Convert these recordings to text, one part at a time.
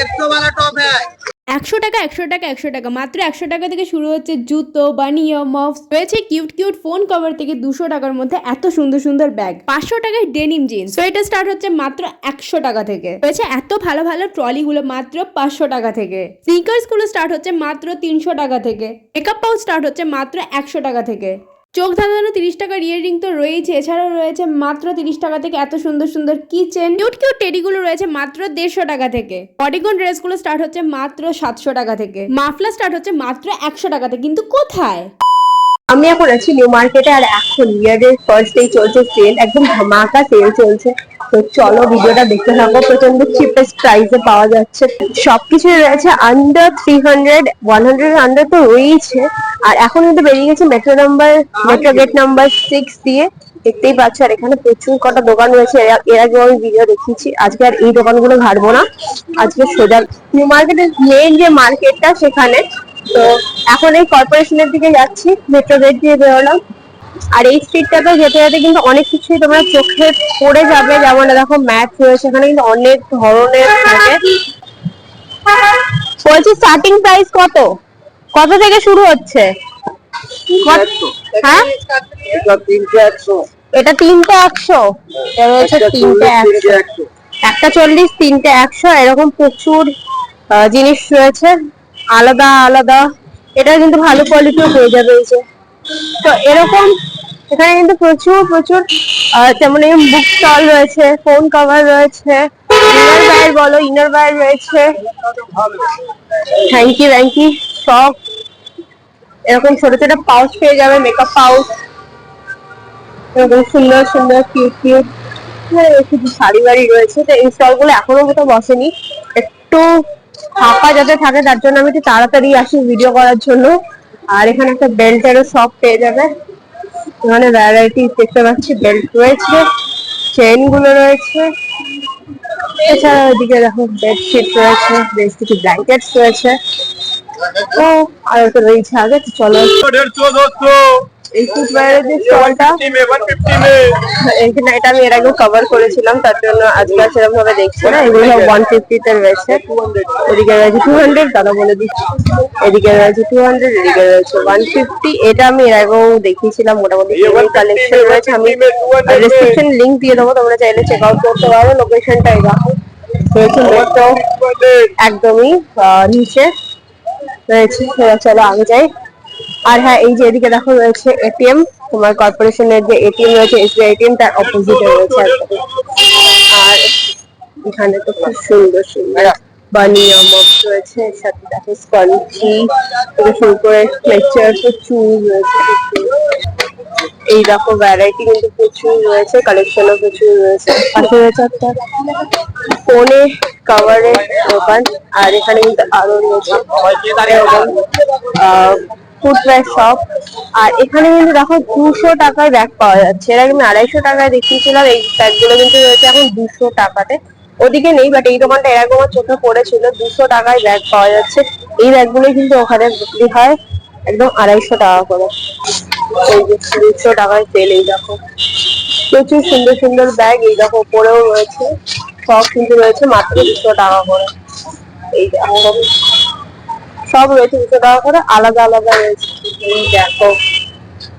एक सौ वाला टॉप है একশো টাকা একশো টাকা একশো টাকা মাত্র একশো টাকা থেকে শুরু হচ্ছে জুতো বানিয়া মফ রয়েছে কিউট কিউট ফোন কভার থেকে দুশো টাকার মধ্যে এত সুন্দর সুন্দর ব্যাগ পাঁচশো টাকায় ডেনিম জিন্স তো এটা স্টার্ট হচ্ছে মাত্র একশো টাকা থেকে রয়েছে এত ভালো ভালো ট্রলি গুলো মাত্র পাঁচশো টাকা থেকে স্নিকার্স গুলো স্টার্ট হচ্ছে মাত্র তিনশো টাকা থেকে মেকআপ পাউচ স্টার্ট হচ্ছে মাত্র একশো টাকা থেকে চোখ ধাঁধানো তিরিশ টাকার ইয়াররিং তো রয়েছে এছাড়াও রয়েছে মাত্র তিরিশ টাকা থেকে এত সুন্দর সুন্দর কিচেন কিউট কিউট টেডিগুলো রয়েছে মাত্র দেড়শো টাকা থেকে। বডিকন ড্রেসগুলো স্টার্ট হচ্ছে মাত্র সাতশো টাকা থেকে। মাফলা স্টার্ট হচ্ছে মাত্র একশো টাকাতে কিন্তু কোথায়? আমি এখন আছি নিউ মার্কেটে আর এখন ইয়ারের ফার্স্ট ডে চলছে সেল একদম ধামাকা সেল চলছে। তো চলো ভিডিওটা দেখতে থাকো। প্রচণ্ড চিপেস্ট প্রাইসে পাওয়া যাচ্ছে। সবকিছু রয়েছে under three hundred one hundred under তো রয়েছে আর এখন কিন্তু বেরিয়ে গেছে metro number metro gate number six দিয়ে। দেখতেই পাচ্ছ, আর এখানে প্রচুর কটা দোকান রয়েছে। এর- আগে আমি ভিডিও দেখিয়েছি। আজকে আর এই দোকানগুলো ঘাটবো না। আজকে সোজা নিউ মার্কেটের মেন যে মার্কেটটা সেখানে। তো এখন এই কর্পোরেশনের দিকে যাচ্ছি। মেট্রো গেট দিয়ে বেরোলাম। আর এই স্ট্রিটটাতে যেতে যেতে কিন্তু অনেক কিছুই তোমরা চোখে পড়ে যাবে। যেমন দেখো ম্যাথ রয়েছে এখানে কিন্তু অনেক ধরনের থাকে। বলছি স্টার্টিং প্রাইস কত? কত থেকে শুরু হচ্ছে? হ্যাঁ? এটা তিনটে একশো। তিনটে একশো। একটা চল্লিশ তিনটে একশো। এরকম প্রচুর জিনিস রয়েছে। আলাদা আলাদা। এটা কিন্তু ভালো কোয়ালিটিও হয়ে যাবে এই যে। তো এরকম এখানে কিন্তু প্রচুর প্রচুর যেমন এই বুক স্টল রয়েছে ফোন কভার রয়েছে ইনার ওয়্যার বলো ইনার ওয়্যার রয়েছে। থ্যাংক ইউ সব। এরকম ছোট ছোট পাউচ পেয়ে যাবে মেকআপ পাউচ এরকম সুন্দর সুন্দর কিউট কিউট শুধু শাড়ি বাড়ি রয়েছে, তো এই এখনও বসেনি। একটু ফাঁকা যাতে থাকে, তার জন্য আমি একটু তাড়াতাড়ি আসি ভিডিও করার জন্য। আর এখানে একটা বেল্টেরও শপ পেয়ে যাবে। এখানে ভ্যারাইটি দেখতে পাচ্ছি বেল্ট রয়েছে চেনগুলো রয়েছে। এছাড়া ওইদিকে দেখো বেডশিট রয়েছে, বেশ কিছু ব্ল্যাঙ্কেট রয়েছে। ও, আর একটা রয়েছে আগে চলো। এই ফুটওয়্যারের যে স্টলটা এখানে এটা আমি এর আগেও কভার করেছিলাম তার জন্য আজকে আর সেরকম ভাবে দেখছি না। এগুলো সব ওয়ান ফিফটিতে রয়েছে। এদিকে রয়েছে টু হান্ড্রেড দাদা বলে দিচ্ছি। এদিকে রয়েছে টু হান্ড্রেড এদিকে রয়েছে ওয়ান ফিফটি এটা আমি এর আগেও দেখিয়েছিলাম মোটামুটি কালেকশন রয়েছে। আমি ডিসক্রিপশন লিঙ্ক দিয়ে দেবো তোমরা চাইলে চেক আউট করতে পারো লোকেশনটা এবার রয়েছে একদমই নিচে। রয়েছে চলো আমি যাই। আর হ্যাঁ এই যে এদিকে দেখো রয়েছে এটিএম তোমার কর্পোরেশনের যে এটিএম রয়েছে এসবিআই এটিএম তার অপোজিটে রয়েছে আর এখানে তো খুব সুন্দর সুন্দর বানিয়া মগ রয়েছে এর সাথে দেখো স্পঞ্জি থেকে শুরু করে লেকচার চুল রয়েছে। এই দেখো ভ্যারাইটি কিন্তু প্রচুর রয়েছে কালেকশনও প্রচুর রয়েছে। পাশে রয়েছে একটা ফোনে কভারের দোকান আর এখানে কিন্তু আরও রয়েছে। ফুটওয়্যার শপ আর এখানে কিন্তু দেখো দুশো টাকায় ব্যাগ পাওয়া যাচ্ছে। এর আগে আমি আড়াইশো টাকায় দেখিয়েছিলাম, এই ব্যাগগুলো কিন্তু রয়েছে এখন দুশো টাকাতে। ওদিকে নেই বাট এই দোকানটা এরকম আমার চোখে পড়েছিল, দুশো টাকায় ব্যাগ পাওয়া যাচ্ছে। এই ব্যাগগুলো কিন্তু ওখানে বিক্রি হয়, একদম আড়াইশো টাকা করে। দুশো টাকায় তেল, এই দেখো। প্রচুর সুন্দর সুন্দর ব্যাগ এই দেখো উপরেও রয়েছে। সব কিন্তু রয়েছে, মাত্র দুশো টাকা করে। এই দেখো। সব রয়েছে দুশো টাকা করে আলাদা আলাদা রয়েছে দেখো।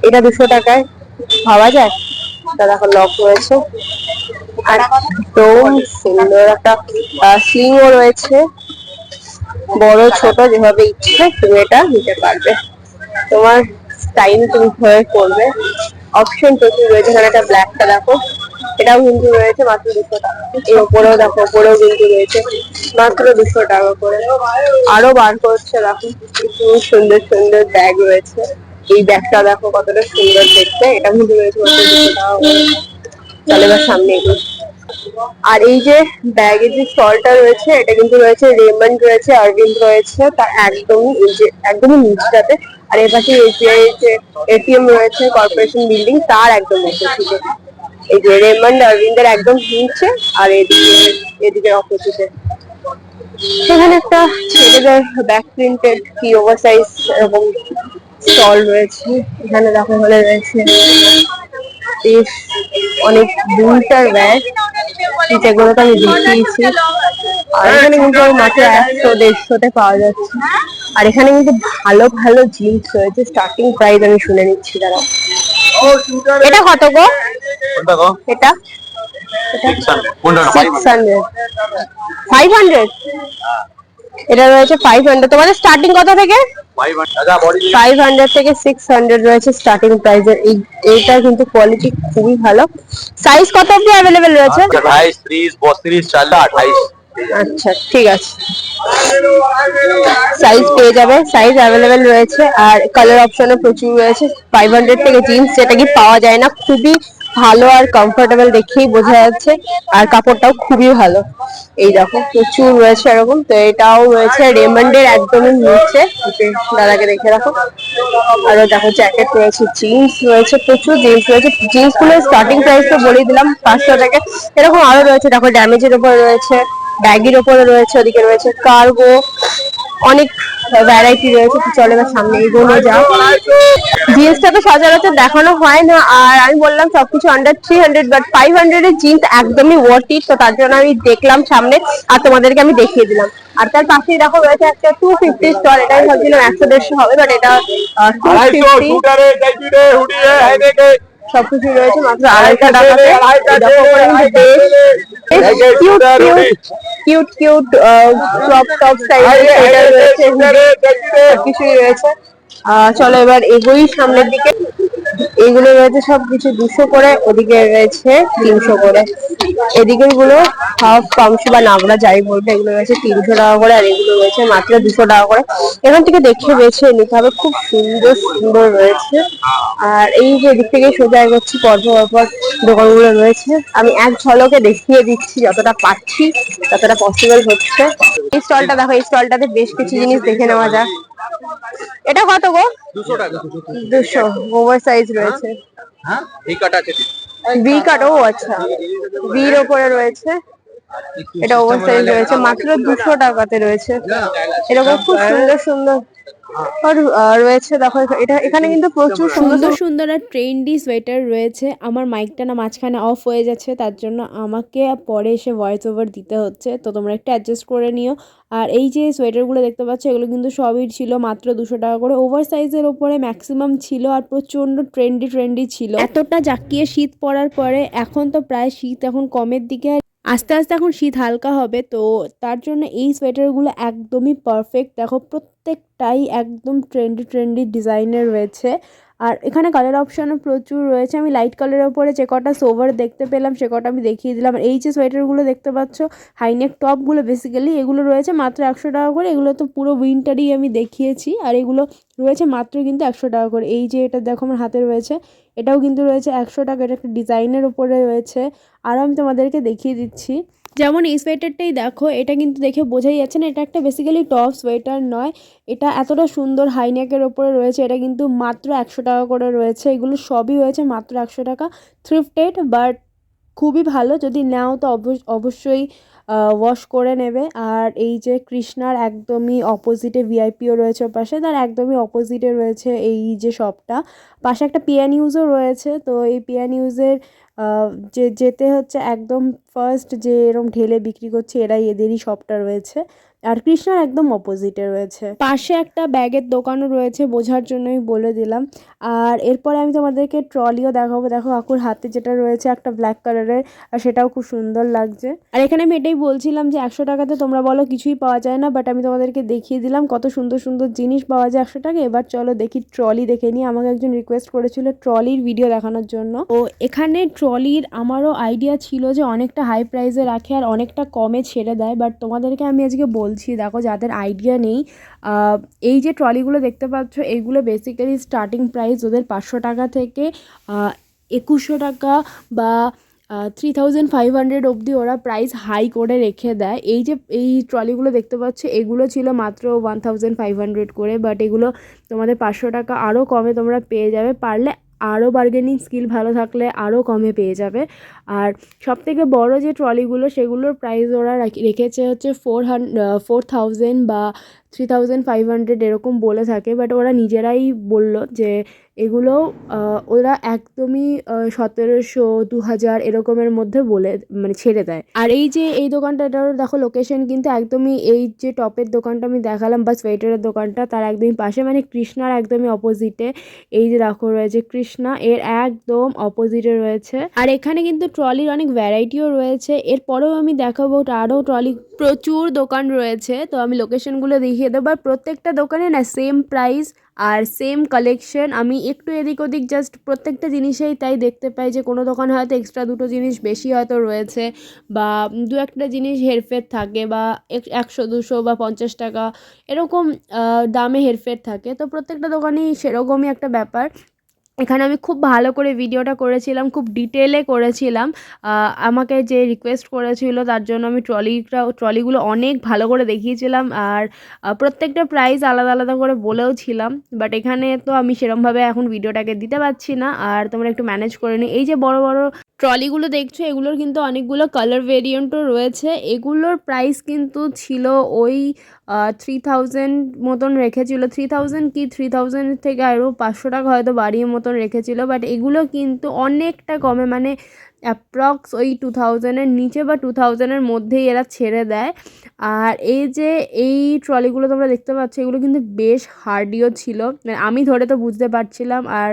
এটা দুশো টাকায় ভাবা যায়। এটা দেখো লক রয়েছে। আর একদম সুন্দর একটা স্লিংও রয়েছে। বড়, ছোট, যেভাবে ইচ্ছে তুমি এটা নিতে পারবে। তোমার স্টাইল তুমি কীভাবে করবে। অপশন প্রচুর রয়েছে এখানে একটা ব্ল্যাকটা দেখো। এটাও কিন্তু রয়েছে মাত্র দুশো টাকা। এর উপরেও দেখো উপরেও কিন্তু রয়েছে মাত্র দুশো টাকা করে। আরও বার করছে, দেখো কিছু সুন্দর সুন্দর ব্যাগ রয়েছে। এই ব্যাগটা দেখো কতটা সুন্দর দেখতে, এটা কিন্তু রয়েছে মাত্র দুশো টাকা চলে এবার সামনে এগোই। আর এই যে ব্যাগের যে স্টলটা রয়েছে, এটা কিন্তু রয়েছে রেমন্ড রয়েছে অরবিন্দ রয়েছে তার একদমই যে, একদমই নিচটাতে। আর এর পাশে এসবিআই যে এটিএম রয়েছে কর্পোরেশন বিল্ডিং তার একদম অপোজিটে এই যে রেমন্ড অরবিন্দের একদম নিচে আর এদিকে এদিকে অপোজিটে সেখানে একটা ছেলেদের ব্যাক প্রিন্টেড কি ওভার সাইজ এরকম স্টল রয়েছে। এখানে দেখো হলে রয়েছে বেশ অনেক উইন্টার ব্যাগ যেগুলো তো আমি দেখিয়েছি। আর এখানে কিন্তু মাত্র একশো দেড়শোতে পাওয়া যাচ্ছে। আর এখানে কিন্তু ভালো ভালো জিন্স রয়েছে। স্টার্টিং প্রাইস আমি শুনে নিচ্ছি দাঁড়া এটা কত গো? সাইজ কত অ্যাভেলেবেল রয়েছে আচ্ছা ঠিক আছে। সাইজ পেয়ে যাবে। সাইজ অ্যাভেলেবেল রয়েছে। আর কালার অপশনও প্রচুর রয়েছে। ফাইভ হান্ড্রেড থেকে জিন্স যেটা কি পাওয়া যায় না খুবই ভালো আর কমফোর্টেবল দেখেই বোঝা যাচ্ছে। আর কাপড়টাও খুবই ভালো। এই দেখো প্রচুর রয়েছে এরকম। তো এটাও রয়েছে রেমন্ডের একদমই ওকে, দাদাকে দেখে রাখো। আরও দেখো জ্যাকেট রয়েছে জিন্স রয়েছে প্রচুর জিন্স রয়েছে। জিন্সগুলো স্টার্টিং প্রাইস তো বলেই দিলাম পাঁচশো থেকে এরকম আরও রয়েছে দেখো ড্যামেজের উপর রয়েছে ব্যাগের উপরে রয়েছে ওদিকে রয়েছে কার্গো অনেক ভ্যারাইটি রয়েছে চলে না সামনে এগোনো যাও জিন্সটা তো সচরাচর দেখানো হয় না আর আমি বললাম সবকিছু under three hundred but five hundred এর জিন্স একদমই ওয়ার্টি তো তার জন্য আমি দেখলাম সামনে আর তোমাদেরকে আমি দেখিয়ে দিলাম। আর তার পাশেই দেখো রয়েছে একটা টু ফিফটি স্টল এটা আমি ভাবছিলাম একশো দেড়শো হবে বাট এটা টু ফিফটি সবকিছু রয়েছে মাত্র আড়াইশো টাকাতে cute cute cute cute crop top সাইজের রয়েছে সবকিছুই রয়েছে। চলো এবার এগোই সামনের দিকে। এগুলো রয়েছে সব কিছু দুশো করে ওদিকে রয়েছে তিনশো করে। এদিকে গুলো হাফ পামসু বা নাবড়া যাই বলবে এগুলো রয়েছে তিনশো টাকা করে আর এগুলো রয়েছে মাত্র দুশো টাকা করে। এখান থেকে দেখে বেছে নিতে হবে খুব সুন্দর সুন্দর রয়েছে। আর এই যে দিক থেকে সোজা এগোচ্ছি পরপর পরপর দোকানগুলো রয়েছে। আমি এক ঝলকে দেখিয়ে দিচ্ছি যতটা পাচ্ছি ততটা পসিবল হচ্ছে। এই স্টলটা দেখো এই স্টলটাতে বেশ কিছু জিনিস দেখে নেওয়া যাক। এটা কত গো? দুশো টাকা। দুশো ওভার সাইজ রয়েছে। হ্যাঁ? ভি কাট আছে। ভি কাট ও আচ্ছা। ভির ওপরে রয়েছে। এটা ওভার সাইজ রয়েছে মাত্র দুশো টাকাতে রয়েছে। এরকম খুব সুন্দর সুন্দর। আর, রয়েছে দেখো এটা এখানে কিন্তু প্রচুর সুন্দর সুন্দর সুন্দর আর ট্রেন্ডি সোয়েটার রয়েছে। আমার মাইকটা না মাঝখানে অফ হয়ে যাচ্ছে তার জন্য আমাকে পরে এসে ভয়েস ওভার দিতে হচ্ছে। তো তোমরা একটু অ্যাডজাস্ট করে নিও। আর এই যে সোয়েটারগুলো দেখতে পাচ্ছ এগুলো কিন্তু সবই ছিল মাত্র দুশো টাকা করে। ওভার সাইজের ওপরে ম্যাক্সিমাম ছিল আর প্রচণ্ড ট্রেন্ডি ট্রেন্ডি ছিল। এতটা জাকিয়ে শীত পড়ার পরে এখন তো প্রায় শীত এখন কমের দিকে আস্তে আস্তে এখন শীত হালকা হবে, তো তার জন্য এই সোয়েটারগুলো একদমই পারফেক্ট দেখো, প্রত্যেকটাই একদম ট্রেন্ডি ট্রেন্ডি ডিজাইনের রয়েছে। আর এখানে কালার অপশানও প্রচুর রয়েছে। আমি লাইট কালারের ওপরে যে কটা সোভার দেখতে পেলাম, সে কটা আমি দেখিয়ে দিলাম। এই যে সোয়েটারগুলো দেখতে পাচ্ছ হাইনেক টপগুলো বেসিক্যালি এগুলো রয়েছে মাত্র একশো টাকা করে। এগুলো তো পুরো উইন্টারই আমি দেখিয়েছি। আর এগুলো রয়েছে মাত্র কিন্তু একশো টাকা করে। এই যে এটা দেখো আমার হাতে রয়েছে, এটাও কিন্তু রয়েছে একশো টাকা। এটা একটা ডিজাইনের ওপরে রয়েছে। আর আমি তোমাদেরকে দেখিয়ে দিচ্ছি। যেমন এই সোয়েটারটাই দেখো এটা কিন্তু দেখে বোঝাই যাচ্ছে না এটা একটা বেসিক্যালি টপ সোয়েটার নয়। এটা এতটা সুন্দর হাইনেকের ওপরে রয়েছে এটা কিন্তু মাত্র একশো টাকা করে রয়েছে। এগুলো সবই রয়েছে মাত্র একশো টাকা। থ্রিফটেড বাট খুবই ভালো যদি নাও তো অবশ্য- অবশ্যই ওয়াশ করে নেবে। আর এই যে কৃষ্ণার একদমই অপোজিটে ভিআইপিও রয়েছে পাশে তার একদমই অপোজিটে রয়েছে এই যে শপটা পাশে একটা পিয়া নিউজও রয়েছে তো এই পিয়া নিউজের আহ, যে যেতে হচ্ছে একদম ফার্স্ট যে এরম ঢেলে বিক্রি করছে এরাই এদেরই শপটা রয়েছে। আর কৃষ্ণার একদম অপোজিটে রয়েছে। পাশে একটা ব্যাগের দোকানও রয়েছে বোঝার জন্যই বলে দিলাম। আর এরপরে আমি তোমাদেরকে ট্রলিও দেখাবো। দেখো কাকুর হাতে যেটা রয়েছে একটা ব্ল্যাক কালারের আর সেটাও খুব সুন্দর লাগছে। আর এখানে আমি এটাই বলছিলাম যে একশো টাকাতে তোমরা বলো কিছুই পাওয়া যায় না বাট আমি তোমাদেরকে দেখিয়ে দিলাম কত সুন্দর সুন্দর জিনিস পাওয়া যায় একশো টাকা এবার চলো দেখি ট্রলি দেখে নিই। আমাকে একজন রিকোয়েস্ট করেছিল ট্রলির ভিডিও দেখানোর জন্য। তো এখানে ট্রলির আমারও আইডিয়া ছিল যে অনেকটা হাই প্রাইসে রাখে আর অনেকটা কমে ছেড়ে দেয় বাট তোমাদেরকে আমি আজকে বলছি, দেখো যাদের আইডিয়া নেই এই যে ট্রলিগুলো দেখতে পাচ্ছ এইগুলো বেসিক্যালি স্টার্টিং প্রাইস ওদের পাঁচশো টাকা থেকে একুশশো টাকা বা থ্রি থাউজেন্ড ফাইভ হান্ড্রেড অবধি ওরা প্রাইস হাই করে রেখে দেয়। এই যে, এই ট্রলিগুলো দেখতে পাচ্ছ, এগুলো ছিল মাত্র ওয়ান থাউজেন্ড ফাইভ হান্ড্রেড করে বাট এগুলো তোমাদের পাঁচশো টাকা আরও কমে তোমরা পেয়ে যাবে। পারলে আরও বার্গেনিং স্কিল ভালো থাকলে আরও কমে পেয়ে যাবে। আর সব থেকে বড়ো যে ট্রলিগুলো সেগুলোর প্রাইস ওরা রেখেছে হচ্ছে ফোর হান ফোর থাউজেন্ড বা থ্রি থাউজেন্ড ফাইভ হান্ড্রেড এরকম বলে থাকে। বাট ওরা নিজেরাই বলল যে এগুলো ওরা একদমই সতেরোশো দু হাজার এরকমের মধ্যে বলে মানে ছেড়ে দেয়। আর এই যে, এই দোকানটা এটার দেখো লোকেশন কিন্তু একদমই, এই যে টপের দোকানটা আমি দেখালাম বা সোয়েটারের দোকানটা, তার একদমই পাশে মানে কৃষ্ণার একদমই অপোজিটে এই যে দেখো রয়েছে কৃষ্ণা, এর একদম অপোজিটে রয়েছে। আর এখানে কিন্তু ট্রলির অনেক ভ্যারাইটিও রয়েছে। এরপরেও আমি দেখাবো আরও ট্রলি প্রচুর দোকান রয়েছে। তো আমি লোকেশনগুলো দেখিয়ে দেবো। আর প্রত্যেকটা দোকানে না সেম প্রাইস আর সেম কালেকশন আমি একটু এদিক ওদিক জাস্ট প্রত্যেকটা জিনিসেই তাই দেখতে পাই যে কোনো দোকানে হয়তো এক্সট্রা দুটো জিনিস বেশি হয়তো রয়েছে বা দু একটা জিনিস হেরফের থাকে বা একশো, দুশো বা পঞ্চাশ টাকা এরকম দামে হেরফের থাকে। তো প্রত্যেকটা দোকানেই সেরকমই একটা ব্যাপার। এখানে আমি খুব ভালো করে ভিডিওটা করেছিলাম, খুব ডিটেলে করেছিলাম। আমাকে যে রিকোয়েস্ট করেছিল তার জন্য আমি ট্রলিটা ট্রলিগুলো অনেক ভালো করে দেখিয়েছিলাম আর প্রত্যেকটা প্রাইস আলাদা আলাদা করে বলেও ছিলাম। বাট এখানে তো আমি সেরমভাবে এখন ভিডিওটাকে দিতে পারছি না আর তোমরা একটু ম্যানেজ করে নিই এই যে বড় বড় ট্রলিগুলো দেখছ, এগুলোর কিন্তু অনেকগুলো কালার ভেরিয়েন্টও রয়েছে। এগুলোর প্রাইস কিন্তু ছিল ওই থ্রি থাউজেন্ড মতন রেখেছিল। থ্রি থাউজেন্ড কি? থ্রি থাউজেন্ড থেকে আরও পাঁচশো টাকা হয়তো বাড়িয়ে মতন রেখেছিল বাট এগুলো কিন্তু অনেকটা কমে মানে অ্যাপ্রক্স ওই টু থাউজেন্ডের নিচে বা টু থাউজেন্ডের মধ্যেই এরা ছেড়ে দেয়। আর এই যে এই ট্রলিগুলো তোমরা দেখতে পাচ্ছ, এগুলো কিন্তু বেশ হার্ডিও ছিল। মানে আমি ধরে তো বুঝতে পারছিলাম, আর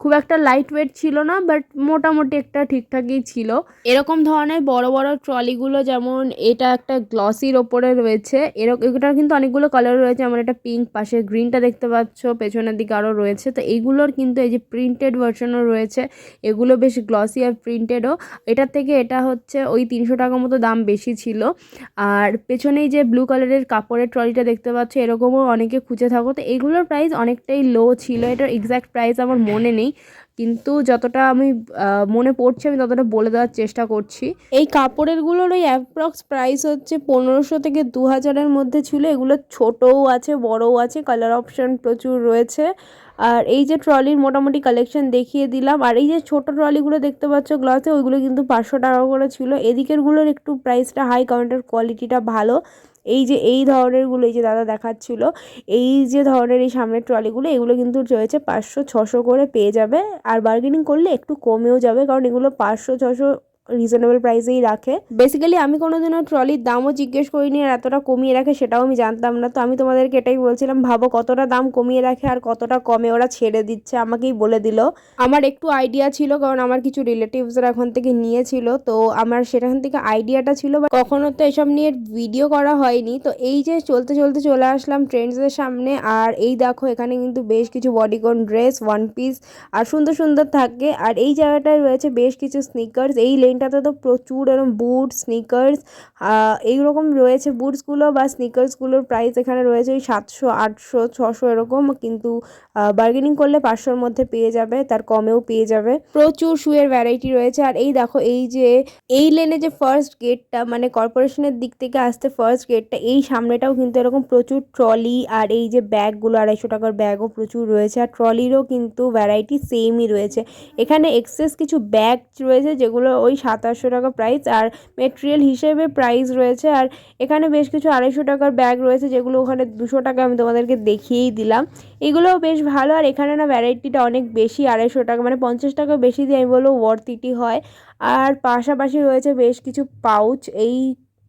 খুব একটা লাইট ওয়েট ছিল না বাট মোটামুটি একটা ঠিকঠাকই ছিল। এরকম ধরনের বড় বড় ট্রলিগুলো যেমন এটা একটা গ্লসির ওপরে রয়েছে এরকম কিন্তু অনেকগুলো কালার রয়েছে আমার একটা পিঙ্ক পাশে গ্রিনটা দেখতে পাচ্ছ, পেছনের দিকে আরও রয়েছে। তো এইগুলোর কিন্তু এই যে প্রিন্টেড ভার্সনও রয়েছে, এগুলো বেশ গ্লসি আর প্রিন্টেডও এটার থেকে এটা হচ্ছে ওই তিনশো টাকা মতো দাম বেশি ছিল। আর পেছনেই যে ব্লু কালারের কাপড়ের ট্রলিটা দেখতে পাচ্ছ, এরকমও অনেকে খুঁজে থাকো। তো এগুলোর প্রাইস অনেকটাই লো ছিল, এটার এক্স্যাক্ট প্রাইস আমার মনে নেই। কিন্তু যতটা আমি মনে পড়ছে আমি ততটা বলে দেওয়ার চেষ্টা করছি। এই কাপড়েরগুলোর ওই অ্যাপ্রক্স প্রাইস হচ্ছে পনেরোশো থেকে দু হাজারের মধ্যে ছিল। এগুলো ছোটও আছে, বড়ও আছে কালার অপশন প্রচুর রয়েছে। আর এই যে ট্রলির মোটামুটি কালেকশন দেখিয়ে দিলাম। আর এই যে ছোট ট্রলিগুলো দেখতে পাচ্ছ গ্লাসে ওইগুলো কিন্তু পাঁচশো টাকা করে ছিল। এদিকেরগুলোর একটু প্রাইসটা হাই কাউন্টার কোয়ালিটিটা ভালো। এই যে, এই ধরনেরগুলো এই যে দাদা দেখাচ্ছিল, এই যে ধরনের এই সামনের ট্রলিগুলো এগুলো কিন্তু রয়েছে পাঁচশো, ছশো করে পেয়ে যাবে। আর বার্গেনিং করলে একটু কমেও যাবে, কারণ এগুলো পাঁচশো, ছশো রিজনেবল প্রাইসেই রাখে। বেসিক্যালি আমি কোনোদিনও ট্রলির দামও জিজ্ঞেস করিনি আর এতটা কমিয়ে রাখে সেটাও আমি জানতাম না। তো আমি তোমাদেরকে এটাই বলছিলাম, ভাবো কতটা দাম কমিয়ে রাখে আর কতটা কমে ওরা ছেড়ে দিচ্ছে, আমাকেই বলে দিল। আমার একটু আইডিয়া ছিল, কারণ আমার কিছু রিলেটিভসরা এখন থেকে নিয়েছিল, তো আমার সেখান থেকে আইডিয়াটা ছিল বা কখনো তো এসব নিয়ে ভিডিও করা হয়নি। তো এই যে চলতে চলতে চলে আসলাম ট্রেন্ডসের সামনে, আর এই দেখো এখানে কিন্তু বেশ কিছু বডিকন ড্রেস ওয়ান পিস আর সুন্দর সুন্দর থাকে। আর এই জায়গাটায় রয়েছে বেশ কিছু স্নিকার্স এই লেনটাতে তো প্রচুর এরকম বুট স্নিকার্স এইরকম রয়েছে বুটসগুলো বা স্নিকার্সগুলোর প্রাইস এখানে রয়েছে ওই সাতশো, আটশো, ছশো এরকম কিন্তু বার্গেনিং করলে পাঁচশোর মধ্যে পেয়ে যাবে, তার কমেও পেয়ে যাবে। প্রচুর শুয়ের ভ্যারাইটি রয়েছে আর এই দেখো এই যে, এই লেনে যে ফার্স্ট গেটটা মানে কর্পোরেশনের দিক থেকে আসতে ফার্স্ট গেটটা এই সামনেটাও কিন্তু এরকম প্রচুর ট্রলি আর এই যে ব্যাগগুলো আড়াইশো টাকার ব্যাগও প্রচুর রয়েছে আর ট্রলিরও কিন্তু ভ্যারাইটি সেমই রয়েছে। এখানে এক্সেস কিছু ব্যাগ রয়েছে যেগুলো ওই সাতাশশো টাকা প্রাইস আর মেটেরিয়াল হিসেবে প্রাইস রয়েছে আর এখানে বেশ কিছু আড়াইশো টাকার ব্যাগ রয়েছে যেগুলো ওখানে দুশো টাকা আমি তোমাদেরকে দেখিয়েই দিলাম। এগুলোও বেশ ভালো আর এখানে না ভ্যারাইটিটা অনেক বেশি, আড়াইশো টাকা মানে পঞ্চাশ টাকা বেশি দিয়ে আমি বলব ওয়ার্থিটি হয়। আর পাশাপাশি রয়েছে বেশ কিছু পাউচ এই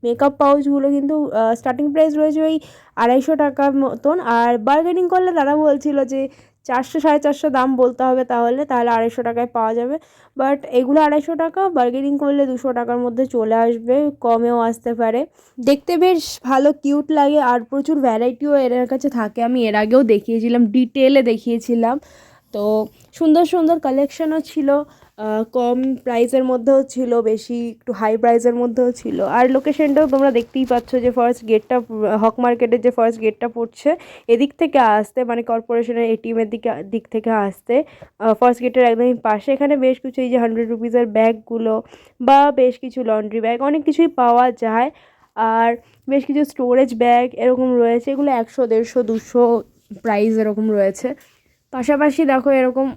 মেকআপ পাউচগুলো কিন্তু স্টার্টিং প্রাইস রয়েছে ওই আড়াইশো টাকার মতন। আর বার্গেনিং করলে তারা বলছিল যে চারশো সাড়ে চারশো দাম বলতে হবে তাহলে তাহলে আড়াইশো টাকায় পাওয়া যাবে। বাট এগুলো আড়াইশো টাকা বার্গেনিং করলে দুশো টাকার মধ্যে চলে আসবে, কমেও আসতে পারে। দেখতে বেশ ভালো কিউট লাগে, আর প্রচুর ভ্যারাইটিও এর কাছে থাকে। আমি এর আগেও দেখিয়েছিলাম ডিটেলে দেখিয়েছিলাম। তো সুন্দর সুন্দর কালেকশনও ছিল। কম প্রাইসের মধ্যেও ছিল, বেশি একটু হাই প্রাইসের মধ্যেও ছিল। আর লোকেশনটাও তোমরা দেখতেই পাচ্ছ যে ফার্স্ট গেটটা হক মার্কেটের যে ফার্স্ট গেটটা পড়ছে, এদিক থেকে আসতে মানে কর্পোরেশনের এটিএমের দিকে, দিক থেকে আসতে ফার্স্ট গেটের একদমই পাশে। এখানে বেশ কিছু এই যে হান্ড্রেড রুপিসের ব্যাগগুলো বা বেশ কিছু লন্ড্রি ব্যাগ অনেক কিছুই পাওয়া যায়। আর বেশ কিছু স্টোরেজ ব্যাগ এরকম রয়েছে, এগুলো একশো, দেড়শো, দুশো প্রাইস এরকম রয়েছে। পাশাপাশি দেখো এরকম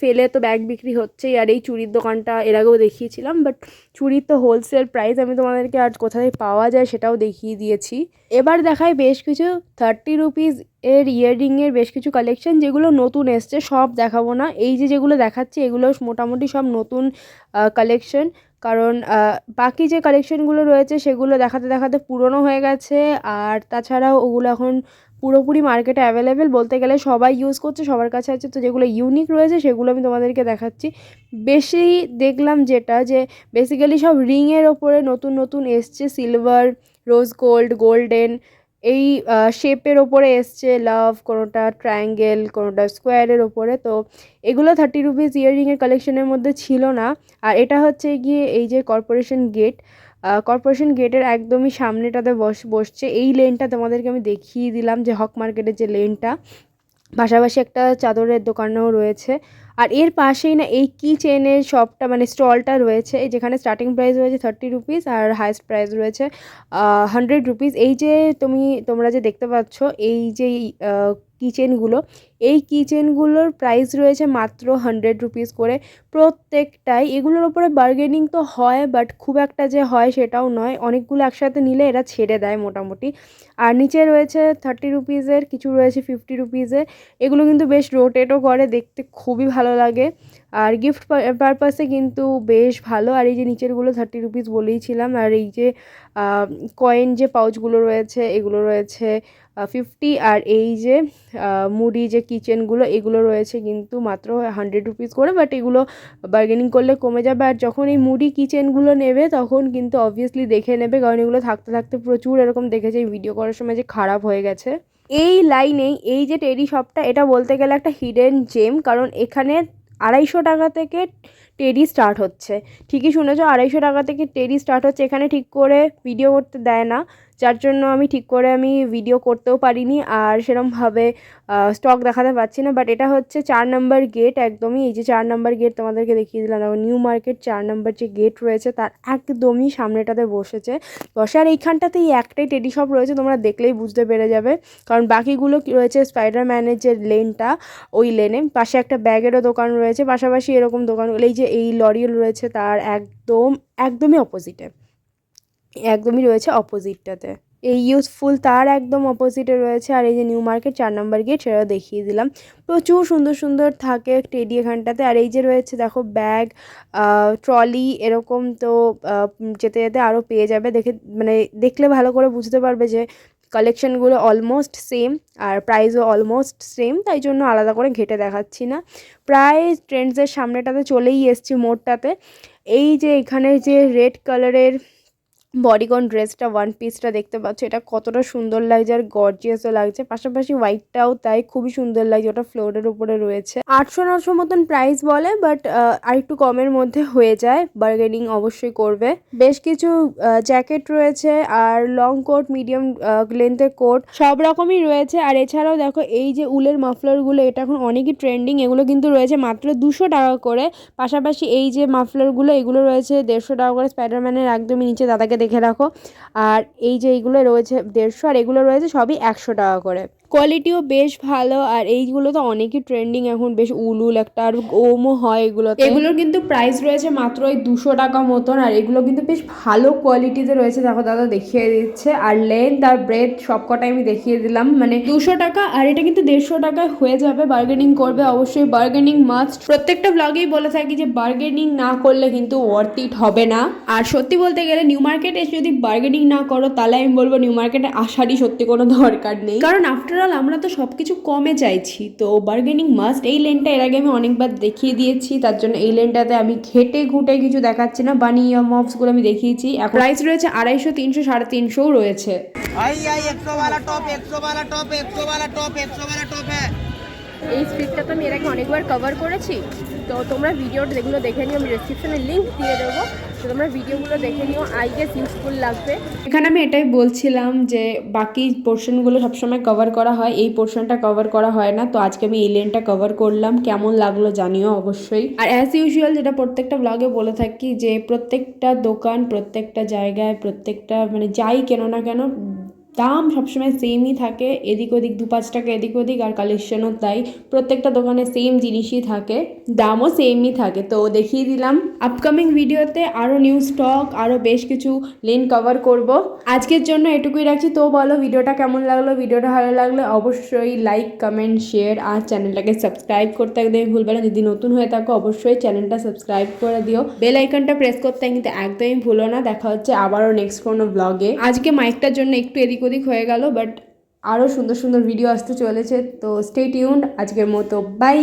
ফেলে তো ব্যাগ বিক্রি হচ্ছেই, আর এই চুড়ির দোকানটা এর আগেও দেখিয়েছিলাম বাট চুড়ির তো হোলসেল প্রাইস আমি তোমাদেরকে আর কোথায় পাওয়া যায় সেটাও দেখিয়ে দিয়েছি। এবার দেখায় বেশ কিছু থার্টি রুপিস এর ইয়াররিংয়ের বেশ কিছু কালেকশন যেগুলো নতুন এসছে, সব দেখাবো না। এই যে যেগুলো দেখাচ্ছি, এগুলো মোটামুটি সব নতুন কালেকশন কারণ বাকি যে কালেকশনগুলো রয়েছে সেগুলো দেখাতে দেখাতে পুরনো হয়ে গেছে, আর তাছাড়াও ওগুলো এখন পুরোপুরি মার্কেটে অ্যাভেলেবেল বলতে গেলে সবাই ইউজ করছে, সবার কাছে আছে তো যেগুলো ইউনিক রয়েছে সেগুলো আমি তোমাদেরকে দেখাচ্ছি। বেশি দেখলাম যেটা যে বেসিক্যালি সব রিংয়ের ওপরে নতুন নতুন এসছে সিলভার রোজ গোল্ড গোল্ডেন এই শেপের ওপরে এসছে লাভ কোনোটা ট্রায়াঙ্গেল কোনোটা স্কোয়ারের ওপরে। তো এগুলো থার্টি রুপিস ইয়াররিংয়ের কালেকশনের মধ্যে ছিল না। আর এটা হচ্ছে গিয়ে এই যে কর্পোরেশন গেট কর্পোরেশন গেটের একদমই সামনেটাতে বস, বসছে। এই লেনটা তোমাদেরকে আমি দেখিয়ে দিলাম যে হক মার্কেটের যে লেনটা পাশাপাশি একটা চাদরের দোকানও রয়েছে। আর এর পাশেই না এই কি চেনের শপটা মানে স্টলটা রয়েছে। এই যেখানে স্টার্টিং প্রাইস রয়েছে থার্টি রুপিস আর হাইস্ট প্রাইস রয়েছে হান্ড্রেড রুপিস এই যে তুমি, তোমরা যে দেখতে পাচ্ছ, এই যে কিচেনগুলো। এই কিচেনগুলোর প্রাইস রয়েছে মাত্র হান্ড্রেড রুপিস করে। প্রত্যেকটাই, এগুলোর ওপরে বার্গেনিং তো হয় বাট খুব একটা যে হয় সেটাও নয়। অনেকগুলো একসাথে নিলে এরা ছেড়ে দেয় মোটামুটি। আর নিচে রয়েছে থার্টি রুপিসের কিছু রয়েছে ফিফটি রুপিসের এগুলো কিন্তু বেশ রোটেটও করে, দেখতে খুবই ভালো লাগে। আর গিফট পারপাসে কিন্তু বেশ ভালো। আর এই যে নিচেরগুলো থার্টি রুপিস বলেইছিলাম আর এই যে কয়েন যে পাউচগুলো রয়েছে, এগুলো রয়েছে ফিফটি আর এই যে মুড়ি যে কিচেনগুলো এগুলো রয়েছে কিন্তু মাত্র হান্ড্রেড রুপিস করে বাট এগুলো বার্গেনিং করলে কমে যাবে। আর যখন এই মুড়ি কিচেনগুলো নেবে, তখন কিন্তু অবভিয়াসলি দেখে নেবে, কারণ এগুলো থাকতে থাকতে প্রচুর এরকম দেখেছে, এই ভিডিও করার সময় যে খারাপ হয়ে গেছে। এই লাইনেই এই যে টেরি শপটা এটা বলতে গেলে একটা হিডেন জেম কারণ এখানে আড়াইশো টাকা থেকে টেরি স্টার্ট হচ্ছে। ঠিকই শুনেছো, আড়াইশো টাকা থেকে টেরি স্টার্ট হচ্ছে। এখানে ঠিক করে ভিডিও করতে দেয় না। যার জন্য আমি ঠিক করে আমি ভিডিও করতেও পারিনি আর সেরমভাবে স্টক দেখাতে পারছি না। বাট এটা হচ্ছে চার নাম্বার গেট একদমই। এই যে চার নাম্বার গেট তোমাদেরকে দেখিয়ে দিলাম। নিউ মার্কেট চার নাম্বার যে গেট রয়েছে তার একদমই সামনেটাতে বসেছে। বসে আর এইখানটাতে এই একটাই টেডি শপ রয়েছে, তোমরা দেখলেই বুঝতে পেরে যাবে। কারণ বাকিগুলো রয়েছে? স্পাইডারম্যানের যে লেনটা ওই লেনে পাশে একটা ব্যাগেরও দোকান রয়েছে। পাশাপাশি এরকম দোকানগুলো, এই যে এই লরিয়েল রয়েছে তার একদম, একদমই অপোজিটে একদমই রয়েছে অপোজিটটাতে এই ইউজফুল তার একদম অপোজিটে রয়েছে আর এই যে নিউ মার্কেট চার নম্বর গেট সেটাও দেখিয়ে দিলাম। প্রচুর সুন্দর সুন্দর থাকে টেডি এখানটাতে। আর এই যে রয়েছে দেখো ব্যাগ ট্রলি এরকম তো যেতে যেতে আরও পেয়ে যাবে। দেখে মানে দেখলে ভালো করে বুঝতে পারবে যে কালেকশনগুলো অলমোস্ট সেম আর প্রাইসও অলমোস্ট সেম তাই জন্য আলাদা করে ঘেটে দেখাচ্ছি না। প্রায় ট্রেন্ডসের সামনেটাতে চলেই এসছি মোড়টাতে। এই যে এখানে যে রেড কালারের বডিকন ড্রেসটা ওয়ান পিসটা দেখতে পাচ্ছ। এটা কতটা সুন্দর লাগছে আর গর্জিয়াসও লাগছে। পাশাপাশি হোয়াইটটাও তাই খুবই সুন্দর লাগছে। ওটা ফ্লোরের উপরে রয়েছে। আটশো নশো মতন প্রাইস বলে বাট আরেকটু কমের মধ্যে হয়ে যায়। বার্গেনিং অবশ্যই করবে। বেশ কিছু জ্যাকেট রয়েছে আর লং কোট মিডিয়াম লেন্থের কোট সব রকমই রয়েছে। আর এছাড়াও দেখো, এই যে উলের মাফলারগুলো এটা এখন অনেকই ট্রেন্ডিং এগুলো কিন্তু রয়েছে মাত্র দুশো টাকা করে। পাশাপাশি এই যে মাফলারগুলো এগুলো রয়েছে দেড়শো টাকা করে। স্পাইডারম্যানের একদমই নিচে দাদাকে দেখে রাখো। আর এই যে এইগুলো রয়েছে, দেড়শো আর এগুলো রয়েছে সবই একশো টাকা করে। কোয়ালিটিও বেশ ভালো, আর এইগুলো তো অনেকই ট্রেন্ডিং এখন, বেশ উল উল একটা, আর ওমও হয় এগুলো এগুলোর কিন্তু প্রাইস রয়েছে মাত্র ওই দুশো টাকা মতন, আর এগুলো কিন্তু বেশ ভালো কোয়ালিটিতে রয়েছে, দেখো দাদা দেখিয়ে দিচ্ছে। আর লেন্থ আর ব্রেথ সবকটাই আমি দেখিয়ে দিলাম মানে দুশো টাকা, আর এটা কিন্তু দেড়শো টাকায় হয়ে যাবে বার্গেনিং করবে, অবশ্যই বার্গেনিং মাস্ট প্রত্যেকটা ব্লগেই বলে থাকি যে বার্গেনিং না করলে কিন্তু ওয়ার্থ ইট হবে না। আর সত্যি বলতে গেলে নিউ মার্কেটে যদি বার্গেনিং না করো, তাহলে আমি বলব নিউ মার্কেটে আসারই সত্যি কোনো দরকার নেই। কারণ আফটার অল আমরা তো সব কিছু কমে চাইছি তো বার্গেনিং মাস্ট এই লেনটা এর আগে আমি অনেকবার দেখিয়ে দিয়েছি তার জন্য এই লেনটাতে আমি ঘেটে ঘুটে কিছু দেখাচ্ছি না বানি মপসগুলো আমি দেখিয়েছি এখন প্রাইস রয়েছে আড়াইশো তিনশো সাড়ে তিনশোও রয়েছে आई आई एक सौ वाला टॉप एक सौ वाला टॉप एक सौ वाला टॉप एक सौ वाला टॉप है এই স্ট্রিটটা তো আমি এর আগে অনেকবার কভার করেছি। তো তোমরা ভিডিওটা যেগুলো দেখে নিও, আমি ডিসক্রিপশনে লিঙ্ক দিয়ে দেবো। তো তোমরা ভিডিওগুলো দেখে নিও আই গেস ইউজফুল লাগবে। এখানে আমি এটাই বলছিলাম যে, বাকি পোর্শনগুলো সবসময় কভার করা হয়। এই পোর্শনটা কভার করা হয় না। তো আজকে আমি এই লেনটা কভার করলাম। কেমন লাগল জানিও অবশ্যই। আর অ্যাজ ইউজুয়াল যেটা প্রত্যেকটা ব্লগে বলে থাকি যে, প্রত্যেকটা দোকান, প্রত্যেকটা জায়গায়, প্রত্যেকটা মানে যাই কেন না কেন দাম সবসময় সেমই থাকে, এদিক ওদিক দু পাঁচ টাকা এদিক ওদিক আর কালেকশনও তাই। প্রত্যেকটা দোকানে সেম জিনিসই থাকে, দামও সেমই থাকে। তো দেখিয়ে দিলাম। আপকামিং ভিডিওতে আরও নিউ স্টক আরও বেশ কিছু লেন কভার করব। আজকের জন্য এটুকুই রাখছি। তো বলো ভিডিওটা কেমন লাগল? ভিডিওটা ভালো লাগলে অবশ্যই লাইক কমেন্ট শেয়ার আর চ্যানেলটাকে সাবস্ক্রাইব করতে একদমই ভুলবে না। যদি নতুন হয়ে থাকো, অবশ্যই চ্যানেলটা সাবস্ক্রাইব করে দিও। বেল আইকনটা প্রেস করতে কিন্তু একদমই ভুলো না। দেখা হচ্ছে আবারও নেক্সট কোনো ব্লগে আজকে মাইকটার জন্য একটু এদিক ওদিক হয়ে গেল বাট আরও সুন্দর সুন্দর ভিডিও আসতে চলেছে, তো স্টে টিউন আজকের মতো বাই